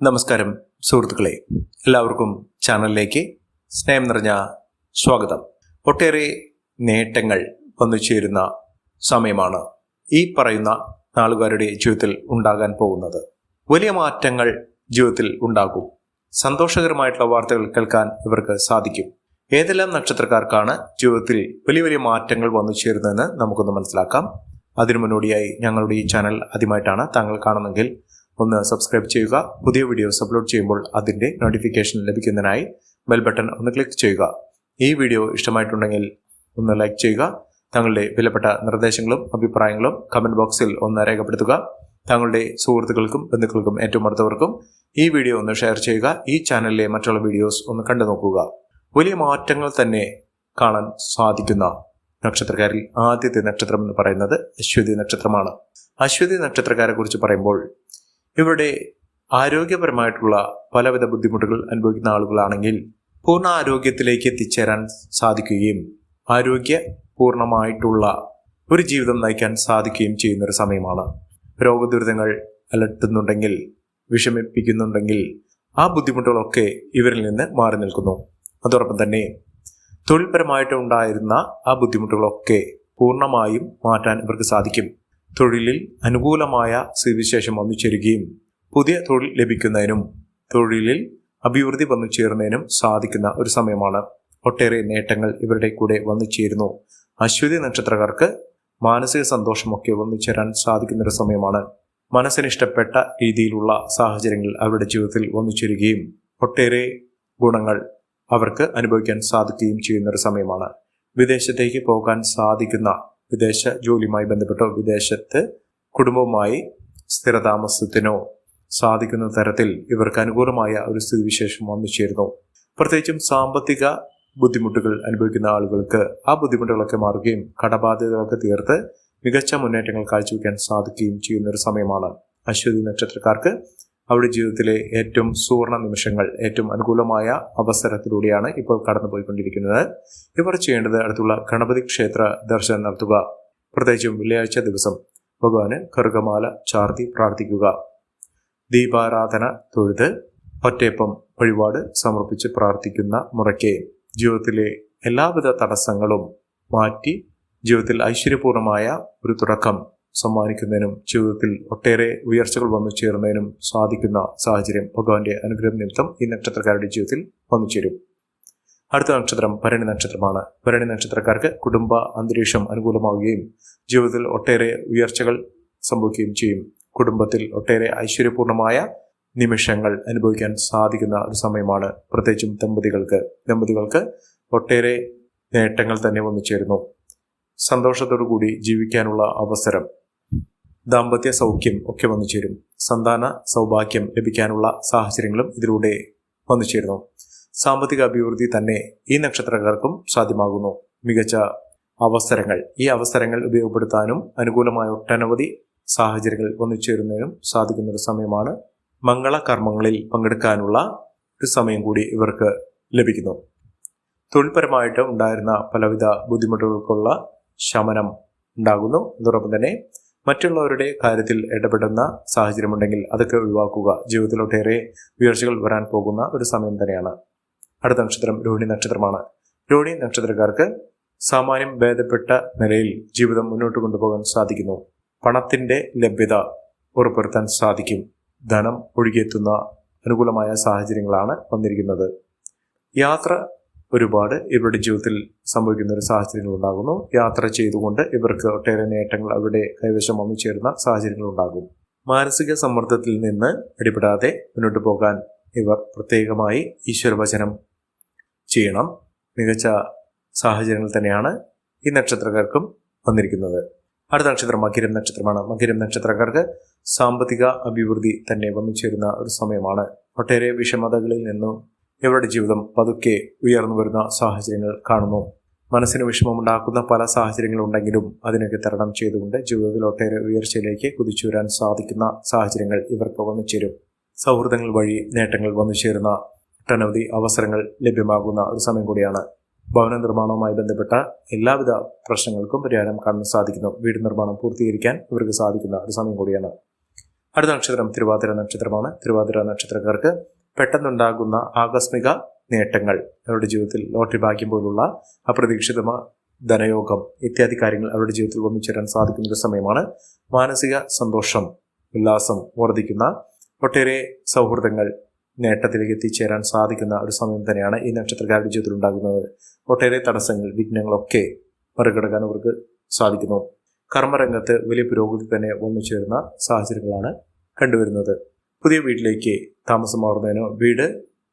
നമസ്കാരം സുഹൃത്തുക്കളെ. എല്ലാവർക്കും ചാനലിലേക്ക് സ്നേഹം നിറഞ്ഞ സ്വാഗതം. ഒട്ടേറെ നേട്ടങ്ങൾ വന്നു ചേരുന്ന സമയമാണ് ഈ പറയുന്ന നാളുകാരുടെ ജീവിതത്തിൽ ഉണ്ടാകാൻ പോകുന്നത്. വലിയ മാറ്റങ്ങൾ ജീവിതത്തിൽ ഉണ്ടാകും. സന്തോഷകരമായിട്ടുള്ള വാർത്തകൾ കേൾക്കാൻ ഇവർക്ക് സാധിക്കും. ഏതെല്ലാം നക്ഷത്രക്കാർക്കാണ് ജീവിതത്തിൽ വലിയ വലിയ മാറ്റങ്ങൾ വന്നു ചേരുന്നതെന്ന് നമുക്കൊന്ന് മനസ്സിലാക്കാം. അതിനു മുന്നോടിയായി ഞങ്ങളുടെ ഈ ചാനൽ ആദ്യമായിട്ടാണ് താങ്കൾ കാണുന്നെങ്കിൽ ഒന്ന് സബ്സ്ക്രൈബ് ചെയ്യുക. പുതിയ വീഡിയോസ് അപ്ലോഡ് ചെയ്യുമ്പോൾ അതിന്റെ നോട്ടിഫിക്കേഷൻ ലഭിക്കുന്നതിനായി ബെൽ ബട്ടൺ ഒന്ന് ക്ലിക്ക് ചെയ്യുക. ഈ വീഡിയോ ഇഷ്ടമായിട്ടുണ്ടെങ്കിൽ ഒന്ന് ലൈക്ക് ചെയ്യുക. താങ്കളുടെ വിലപ്പെട്ട നിർദ്ദേശങ്ങളും അഭിപ്രായങ്ങളും കമന്റ് ബോക്സിൽ ഒന്ന് രേഖപ്പെടുത്തുക. താങ്കളുടെ സുഹൃത്തുക്കൾക്കും ബന്ധുക്കൾക്കും ഏറ്റവും അടുത്തവർക്കും ഈ വീഡിയോ ഒന്ന് ഷെയർ ചെയ്യുക. ഈ ചാനലിലെ മറ്റുള്ള വീഡിയോസ് ഒന്ന് കണ്ടു നോക്കുക. വലിയ മാറ്റങ്ങൾ തന്നെ കാണാൻ സാധിക്കുന്ന നക്ഷത്രക്കാരിൽ ആദ്യത്തെ നക്ഷത്രം എന്ന് പറയുന്നത് അശ്വതി നക്ഷത്രമാണ്. അശ്വതി നക്ഷത്രക്കാരെ കുറിച്ച് പറയുമ്പോൾ ഇവരുടെ ആരോഗ്യപരമായിട്ടുള്ള പലവിധ ബുദ്ധിമുട്ടുകൾ അനുഭവിക്കുന്ന ആളുകളാണെങ്കിൽ പൂർണ ആരോഗ്യത്തിലേക്ക് എത്തിച്ചേരാൻ സാധിക്കുകയും ആരോഗ്യ പൂർണമായിട്ടുള്ള ഒരു ജീവിതം നയിക്കാൻ സാധിക്കുകയും ചെയ്യുന്ന ഒരു സമയമാണ്. രോഗദുരിതങ്ങൾ അലട്ടുന്നുണ്ടെങ്കിൽ വിഷമിപ്പിക്കുന്നുണ്ടെങ്കിൽ ആ ബുദ്ധിമുട്ടുകളൊക്കെ ഇവരിൽ നിന്ന് മാറി നിൽക്കുന്നു. അതോടൊപ്പം തന്നെ തൊഴിൽപരമായിട്ട് ഉണ്ടായിരുന്ന ആ ബുദ്ധിമുട്ടുകളൊക്കെ പൂർണമായും മാറ്റാൻ ഇവർക്ക് സാധിക്കും. തൊഴിലിൽ അനുകൂലമായ സ്ഥിതിവിശേഷം വന്നു ചേരുകയും പുതിയ തൊഴിൽ ലഭിക്കുന്നതിനും തൊഴിലിൽ അഭിവൃദ്ധി വന്നു ചേരുന്നതിനും സാധിക്കുന്ന ഒരു സമയമാണ്. ഒട്ടേറെ നേട്ടങ്ങൾ ഇവരുടെ കൂടെ വന്നു ചേരുന്നു. അശ്വതി നക്ഷത്രക്കാർക്ക് മാനസിക സന്തോഷമൊക്കെ വന്നു ചേരാൻ സാധിക്കുന്ന ഒരു സമയമാണ്. മനസ്സിന് ഇഷ്ടപ്പെട്ട രീതിയിലുള്ള സാഹചര്യങ്ങൾ അവരുടെ ജീവിതത്തിൽ വന്നു ചേരുകയും ഒട്ടേറെ ഗുണങ്ങൾ അവർക്ക് അനുഭവിക്കാൻ സാധിക്കുകയും ചെയ്യുന്ന ഒരു സമയമാണ്. വിദേശത്തേക്ക് പോകാൻ സാധിക്കുന്ന വിദേശ ജോലിയുമായി ബന്ധപ്പെട്ടോ വിദേശത്ത് കുടുംബവുമായി സ്ഥിരതാമസത്തിനോ സാധിക്കുന്ന തരത്തിൽ ഇവർക്ക് അനുകൂലമായ ഒരു സ്ഥിതിവിശേഷം വന്നു ചേരുന്നു. പ്രത്യേകിച്ചും സാമ്പത്തിക ബുദ്ധിമുട്ടുകൾ അനുഭവിക്കുന്ന ആളുകൾക്ക് ആ ബുദ്ധിമുട്ടുകളൊക്കെ മാറുകയും കടബാധ്യതകളൊക്കെ തീർത്ത് മികച്ച മുന്നേറ്റങ്ങൾ കാഴ്ചവെക്കാൻ സാധിക്കുകയും ചെയ്യുന്ന ഒരു സമയമാണ്. അശ്വതി നക്ഷത്രക്കാർക്ക് അവരുടെ ജീവിതത്തിലെ ഏറ്റവും സുവർണ നിമിഷങ്ങൾ ഏറ്റവും അനുകൂലമായ അവസരത്തിലൂടെയാണ് ഇപ്പോൾ കടന്നുപോയിക്കൊണ്ടിരിക്കുന്നത്. ഇവർ ചെയ്യേണ്ടത് അടുത്തുള്ള ഗണപതി ക്ഷേത്ര ദർശനം നടത്തുക. പ്രത്യേകിച്ചും വെള്ളിയാഴ്ച ദിവസം ഭഗവാന് കറുകമാല ചാർത്തി പ്രാർത്ഥിക്കുക. ദീപാരാധന തൊഴുത് ഒറ്റയപ്പം വഴിപാട് സമർപ്പിച്ച് പ്രാർത്ഥിക്കുന്ന മുറയ്ക്ക് ജീവിതത്തിലെ എല്ലാവിധ തടസ്സങ്ങളും മാറ്റി ജീവിതത്തിൽ ഐശ്വര്യപൂർണമായ ഒരു തുടക്കം സമ്മാനിക്കുന്നതിനും ജീവിതത്തിൽ ഒട്ടേറെ ഉയർച്ചകൾ വന്നു ചേരുന്നതിനും സാധിക്കുന്ന സാഹചര്യം ഭഗവാന്റെ അനുഗ്രഹം നിമിത്തം ഈ നക്ഷത്രക്കാരുടെ ജീവിതത്തിൽ വന്നു ചേരും. അടുത്ത നക്ഷത്രം ഭരണി നക്ഷത്രമാണ്. ഭരണി നക്ഷത്രക്കാർക്ക് കുടുംബ അന്തരീക്ഷം അനുകൂലമാവുകയും ജീവിതത്തിൽ ഒട്ടേറെ ഉയർച്ചകൾ സംഭവിക്കുകയും ചെയ്യും. കുടുംബത്തിൽ ഒട്ടേറെ ഐശ്വര്യപൂർണമായ നിമിഷങ്ങൾ അനുഭവിക്കാൻ സാധിക്കുന്ന ഒരു സമയമാണ്. പ്രത്യേകിച്ചും ദമ്പതികൾക്ക്. ദമ്പതികൾക്ക് ഒട്ടേറെ നേട്ടങ്ങൾ തന്നെ വന്നു ചേരുന്നു. സന്തോഷത്തോടു കൂടി ജീവിക്കാനുള്ള അവസരം ദാമ്പത്യ സൗഖ്യം ഒക്കെ വന്നു ചേരും. സന്താന സൗഭാഗ്യം ലഭിക്കാനുള്ള സാഹചര്യങ്ങളും ഇതിലൂടെ വന്നു ചേരുന്നു. സാമ്പത്തിക അഭിവൃദ്ധി തന്നെ ഈ നക്ഷത്രക്കാർക്കും സാധ്യമാകുന്നു. മികച്ച അവസരങ്ങൾ ഈ അവസരങ്ങൾ ഉപയോഗപ്പെടുത്താനും അനുകൂലമായ ഒട്ടനവധി സാഹചര്യങ്ങൾ വന്നു ചേരുന്നതിനും സാധിക്കുന്ന ഒരു സമയമാണ്. മംഗളകർമ്മങ്ങളിൽ പങ്കെടുക്കാനുള്ള ഒരു സമയം കൂടി ഇവർക്ക് ലഭിക്കുന്നു. തൊഴിൽപരമായിട്ട് ഉണ്ടായിരുന്ന പലവിധ ബുദ്ധിമുട്ടുകൾക്കുള്ള ശമനം ഉണ്ടാകുന്നു. അതോടൊപ്പം തന്നെ മറ്റുള്ളവരുടെ കാര്യത്തിൽ ഇടപെടുന്ന സാഹചര്യമുണ്ടെങ്കിൽ അതൊക്കെ ഒഴിവാക്കുക. ജീവിതത്തിൽ ഒട്ടേറെ ഉയർച്ചകൾ വരാൻ പോകുന്ന ഒരു സമയം തന്നെയാണ്. അടുത്ത നക്ഷത്രം രോഹിണി നക്ഷത്രമാണ്. രോഹിണി നക്ഷത്രക്കാർക്ക് സാമാന്യം ഭേദപ്പെട്ട നിലയിൽ ജീവിതം മുന്നോട്ട് കൊണ്ടുപോകാൻ സാധിക്കുന്നു. പണത്തിന്റെ ലഭ്യത ഉറപ്പുവരുത്താൻ സാധിക്കും. ധനം ഒഴുകിയെത്തുന്ന അനുകൂലമായ സാഹചര്യങ്ങളാണ് വന്നിരിക്കുന്നത്. യാത്ര ഒരുപാട് ഇവരുടെ ജീവിതത്തിൽ സംഭവിക്കുന്ന ഒരു സാഹചര്യങ്ങൾ ഉണ്ടാകുന്നു യാത്ര ചെയ്തുകൊണ്ട് ഇവർക്ക് ഒട്ടേറെ നേട്ടങ്ങൾ അവരുടെ കൈവശം വന്നു ചേരുന്ന സാഹചര്യങ്ങൾ ഉണ്ടാകും മാനസിക സമ്മർദ്ദത്തിൽ നിന്ന് പിടിപെടാതെ മുന്നോട്ട് പോകാൻ ഇവർ പ്രത്യേകമായി ഈശ്വരവചനം ചെയ്യണം. മികച്ച സാഹചര്യങ്ങൾ തന്നെയാണ് ഈ നക്ഷത്രക്കാർക്കും വന്നിരിക്കുന്നത്. അടുത്ത നക്ഷത്രം മകിരം നക്ഷത്രമാണ്. മകിരം നക്ഷത്രക്കാർക്ക് സാമ്പത്തിക അഭിവൃദ്ധി തന്നെ വന്നു ചേരുന്ന ഒരു സമയമാണ്. ഒട്ടേറെ വിഷമതകളിൽ നിന്നും ഇവരുടെ ജീവിതം പതുക്കെ ഉയർന്നു വരുന്ന സാഹചര്യങ്ങൾ കാണുന്നു. മനസ്സിന് വിഷമമുണ്ടാക്കുന്ന പല സാഹചര്യങ്ങളുണ്ടെങ്കിലും അതിനൊക്കെ തരണം ചെയ്തുകൊണ്ട് ജീവിതത്തിൽ ഒട്ടേറെ ഉയർച്ചയിലേക്ക് കുതിച്ചുവരാൻ സാധിക്കുന്ന സാഹചര്യങ്ങൾ ഇവർക്ക് വന്നു ചേരും. സൗഹൃദങ്ങൾ വഴി നേട്ടങ്ങൾ വന്നു ചേരുന്ന ഒട്ടനവധി അവസരങ്ങൾ ലഭ്യമാകുന്ന ഒരു സമയം കൂടിയാണ്. ഭവന നിർമ്മാണവുമായി ബന്ധപ്പെട്ട എല്ലാവിധ പ്രശ്നങ്ങൾക്കും പരിഹാരം കാണാൻ സാധിക്കുന്നു. വീട് നിർമ്മാണം പൂർത്തീകരിക്കാൻ ഇവർക്ക് സാധിക്കുന്ന ഒരു സമയം കൂടിയാണ്. അടുത്ത നക്ഷത്രം തിരുവാതിര നക്ഷത്രമാണ്. തിരുവാതിര നക്ഷത്രക്കാർക്ക് പെട്ടെന്നുണ്ടാകുന്ന ആകസ്മിക നേട്ടങ്ങൾ. അവരുടെ ജീവിതത്തിൽ ലോട്ടറി ഭാഗ്യം പോലുള്ള അപ്രതീക്ഷിത ധനയോഗം ഇത്യാദി കാര്യങ്ങൾ അവരുടെ ജീവിതത്തിൽ വന്നു ചേരാൻ സാധിക്കുന്ന ഒരു സമയമാണ്. മാനസിക സന്തോഷം ഉല്ലാസം വർദ്ധിക്കുന്ന ഒട്ടേറെ സൗഹൃദങ്ങൾ നേട്ടത്തിലേക്ക് എത്തിച്ചേരാൻ സാധിക്കുന്ന ഒരു സമയം തന്നെയാണ് ഈ നക്ഷത്രക്കാരുടെ ജീവിതത്തിൽ ഉണ്ടാകുന്നത്. ഒട്ടേറെ തടസ്സങ്ങൾ വിഘ്നങ്ങളൊക്കെ മറികടക്കാൻ അവർക്ക് സാധിക്കുന്നു. കർമ്മരംഗത്ത് വലിയ പുരോഗതി തന്നെ വന്നു ചേരുന്ന സാഹചര്യങ്ങളാണ് കണ്ടുവരുന്നത്. പുതിയ വീട്ടിലേക്ക് താമസം മാറുന്നതിനോ വീട്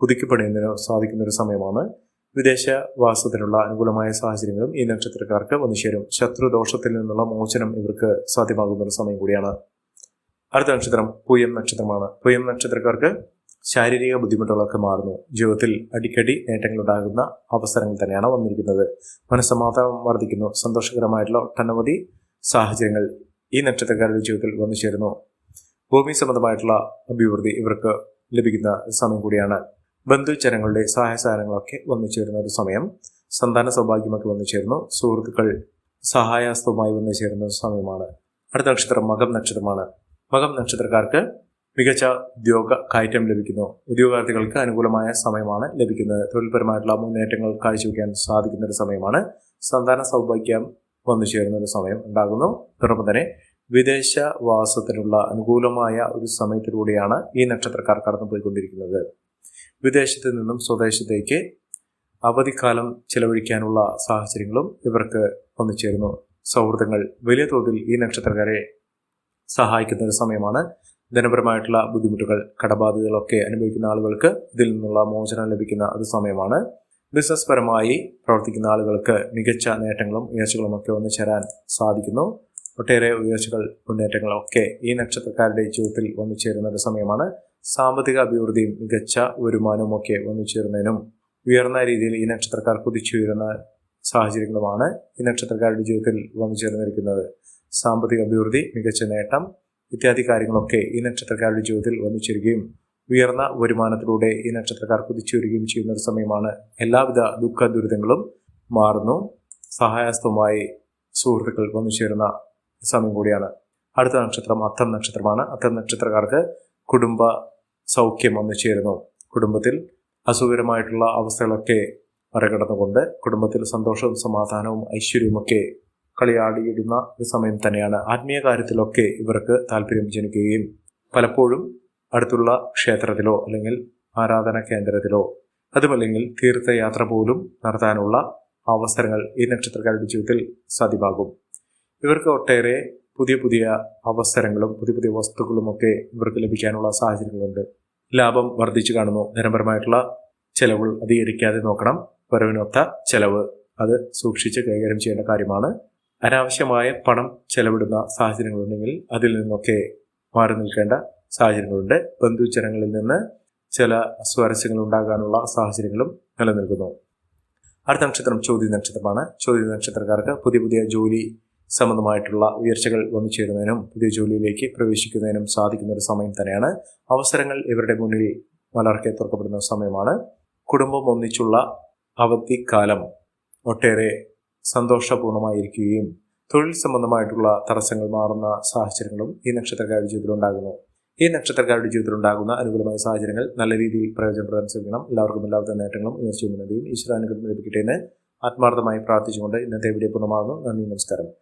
പുതുക്കിപ്പണിയുന്നതിനോ സാധിക്കുന്ന ഒരു സമയമാണ് വിദേശവാസത്തിനുള്ള അനുകൂലമായ സാഹചര്യങ്ങളും ഈ നക്ഷത്രക്കാർക്ക് വന്നു ചേരും. ശത്രുദോഷത്തിൽ നിന്നുള്ള മോചനം ഇവർക്ക് സാധ്യമാകുന്ന ഒരു സമയം കൂടിയാണ്. അടുത്ത നക്ഷത്രം പൂയം നക്ഷത്രമാണ്. പൂയം നക്ഷത്രക്കാർക്ക് ശാരീരിക ബുദ്ധിമുട്ടുകളൊക്കെ മാറുന്നു. ജീവിതത്തിൽ അടിക്കടി നേട്ടങ്ങളുണ്ടാകുന്ന അവസരങ്ങൾ തന്നെയാണ് വന്നിരിക്കുന്നത്. മനസ്സമാധാനം വർദ്ധിക്കുന്നു. സന്തോഷകരമായിട്ടുള്ള ഒട്ടനവധി സാഹചര്യങ്ങൾ ഈ നക്ഷത്രക്കാരുടെ ജീവിതത്തിൽ വന്നു ചേരുന്നു. ഭൂമി സംബന്ധമായിട്ടുള്ള അഭിവൃദ്ധി ഇവർക്ക് ലഭിക്കുന്ന സമയം കൂടിയാണ്. ബന്ധുജനങ്ങളുടെ സഹായ സഹനങ്ങളൊക്കെ വന്നു ചേരുന്ന ഒരു സമയം. സന്താന സൗഭാഗ്യമൊക്കെ വന്നു ചേരുന്നു. സുഹൃത്തുക്കൾ സഹായാസ്തവുമായി വന്നു ചേരുന്ന സമയമാണ്. അടുത്ത നക്ഷത്രം മകം നക്ഷത്രമാണ്. മകം നക്ഷത്രക്കാർക്ക് മികച്ച ഉദ്യോഗ കയറ്റം ലഭിക്കുന്നു. ഉദ്യോഗാർത്ഥികൾക്ക് അനുകൂലമായ സമയമാണ് ലഭിക്കുന്നത്. തൊഴിൽപരമായിട്ടുള്ള മുന്നേറ്റങ്ങൾ കാഴ്ചവെക്കാൻ സാധിക്കുന്ന ഒരു സമയമാണ്. സന്താന സൗഭാഗ്യം വന്നു ചേരുന്ന ഒരു സമയം ഉണ്ടാകുന്നു. തുടർന്ന് തന്നെ വിദേശവാസത്തിനുള്ള അനുകൂലമായ ഒരു സമയത്തിലൂടെയാണ് ഈ നക്ഷത്രക്കാർ കടന്നുപോയിക്കൊണ്ടിരിക്കുന്നത്. വിദേശത്ത് നിന്നും സ്വദേശത്തേക്ക് അവധിക്കാലം ചെലവഴിക്കാനുള്ള സാഹചര്യങ്ങളും ഇവർക്ക് വന്നു ചേരുന്നു സൗഹൃദങ്ങൾ വലിയ തോതിൽ ഈ നക്ഷത്രക്കാരെ സഹായിക്കുന്ന ഒരു സമയമാണ്. ധനപരമായിട്ടുള്ള ബുദ്ധിമുട്ടുകൾ കടബാധ്യതകളൊക്കെ അനുഭവിക്കുന്ന ആളുകൾക്ക് ഇതിൽ നിന്നുള്ള മോചനം ലഭിക്കുന്ന ഒരു സമയമാണ്. ബിസിനസ് പരമായി പ്രവർത്തിക്കുന്ന ആളുകൾക്ക് മികച്ച നേട്ടങ്ങളും ഉയർച്ചകളും ഒക്കെ വന്നു ചേരാൻ സാധിക്കുന്നു. ഒട്ടേറെ ഉയർച്ചകൾ മുന്നേറ്റങ്ങളൊക്കെ ഈ നക്ഷത്രക്കാരുടെ ജീവിതത്തിൽ വന്നു ചേരുന്ന ഒരു സമയമാണ്. സാമ്പത്തിക അഭിവൃദ്ധിയും മികച്ച വരുമാനവും ഒക്കെ വന്നു ചേരുന്നതിനും ഉയർന്ന രീതിയിൽ ഈ നക്ഷത്രക്കാർ കുതിച്ചുയരുന്ന സാഹചര്യങ്ങളുമാണ് ഈ നക്ഷത്രക്കാരുടെ ജീവിതത്തിൽ വന്നു ചേർന്നിരിക്കുന്നത്. സാമ്പത്തിക അഭിവൃദ്ധി മികച്ച നേട്ടം ഇത്യാദി കാര്യങ്ങളൊക്കെ ഈ നക്ഷത്രക്കാരുടെ ജീവിതത്തിൽ വന്നു ചേരുകയും ഉയർന്ന വരുമാനത്തിലൂടെ ഈ നക്ഷത്രക്കാർ കുതിച്ചുയരുകയും ചെയ്യുന്ന ഒരു സമയമാണ്. എല്ലാവിധ ദുഃഖ ദുരിതങ്ങളും മാറുന്നു. സഹായസ്ഥവുമായി സുഹൃത്തുക്കൾ വന്നു ചേരുന്ന സമയം കൂടിയാണ്. അടുത്ത നക്ഷത്രം അത്തം നക്ഷത്രമാണ്. അത്തം നക്ഷത്രക്കാർക്ക് കുടുംബ സൗഖ്യം വന്നു ചേരുന്നു. കുടുംബത്തിൽ അസുഖകരമായിട്ടുള്ള അവസ്ഥകളൊക്കെ മറികടന്നുകൊണ്ട് കുടുംബത്തിൽ സന്തോഷവും സമാധാനവും ഐശ്വര്യവുമൊക്കെ കളിയാടിയിടുന്ന ഒരു സമയം തന്നെയാണ്. ആത്മീയ കാര്യത്തിലൊക്കെ ഇവർക്ക് താല്പര്യം ജനിക്കുകയും പലപ്പോഴും അടുത്തുള്ള ക്ഷേത്രത്തിലോ അല്ലെങ്കിൽ ആരാധന കേന്ദ്രത്തിലോ അതുമല്ലെങ്കിൽ തീർത്ഥയാത്ര പോലും നടത്താനുള്ള അവസരങ്ങൾ ഈ നക്ഷത്രക്കാരുടെ ജീവിതത്തിൽ സാധ്യമാകും. ഇവർക്ക് ഒട്ടേറെ പുതിയ പുതിയ അവസരങ്ങളും പുതിയ പുതിയ വസ്തുക്കളും ഒക്കെ ഇവർക്ക് ലഭിക്കാനുള്ള സാഹചര്യങ്ങളുണ്ട്. ലാഭം വർദ്ധിച്ചു കാണുന്നു. ധനപരമായിട്ടുള്ള ചെലവുകൾ അധികരിക്കാതെ നോക്കണം. വരവിനൊത്ത ചെലവ് അത് സൂക്ഷിച്ച് കൈകാര്യം ചെയ്യേണ്ട കാര്യമാണ്. അനാവശ്യമായ പണം ചെലവിടുന്ന സാഹചര്യങ്ങളുണ്ടെങ്കിൽ അതിൽ നിന്നൊക്കെ മാറി നിൽക്കേണ്ട സാഹചര്യങ്ങളുണ്ട്. ബന്ധുജനങ്ങളിൽ നിന്ന് ചില സ്വാരസ്യങ്ങൾ ഉണ്ടാകാനുള്ള സാഹചര്യങ്ങളും നിലനിൽക്കുന്നു. അടുത്ത നക്ഷത്രം ചോദ്യ നക്ഷത്രമാണ്. ചോദ്യ നക്ഷത്രക്കാർക്ക് പുതിയ പുതിയ ജോലി സംബന്ധമായിട്ടുള്ള ഉയർച്ചകൾ വന്നു ചേരുന്നതിനും പുതിയ ജോലിയിലേക്ക് പ്രവേശിക്കുന്നതിനും സാധിക്കുന്ന ഒരു സമയം തന്നെയാണ്. അവസരങ്ങൾ ഇവരുടെ മുന്നിൽ വളർക്കെ തുറക്കപ്പെടുന്ന സമയമാണ്. കുടുംബം ഒന്നിച്ചുള്ള അവധിക്കാലം ഒട്ടേറെ സന്തോഷപൂർണമായിരിക്കുകയും തൊഴിൽ സംബന്ധമായിട്ടുള്ള തടസ്സങ്ങൾ മാറുന്ന സാഹചര്യങ്ങളും ഈ നക്ഷത്രക്കാരുടെ ജീവിതത്തിൽ ഉണ്ടാകുന്നു. ഈ നക്ഷത്രക്കാരുടെ ജീവിതത്തിൽ ഉണ്ടാകുന്ന അനുകൂലമായ സാഹചര്യങ്ങൾ നല്ല രീതിയിൽ പ്രയോജനപ്രദം ചെയ്യണം എല്ലാവർക്കും എല്ലാവിധ നേട്ടങ്ങളും ഉയർച്ചയും ഉന്നതിയും ഈശ്വരാനുഗ്രഹം ലഭിക്കട്ടെ എന്ന് ആത്മാർത്ഥമായി പ്രാർത്ഥിച്ചുകൊണ്ട് ഇന്നത്തെ വീഡിയോ പൂർണമാകുന്നു. നന്ദി നമസ്കാരം.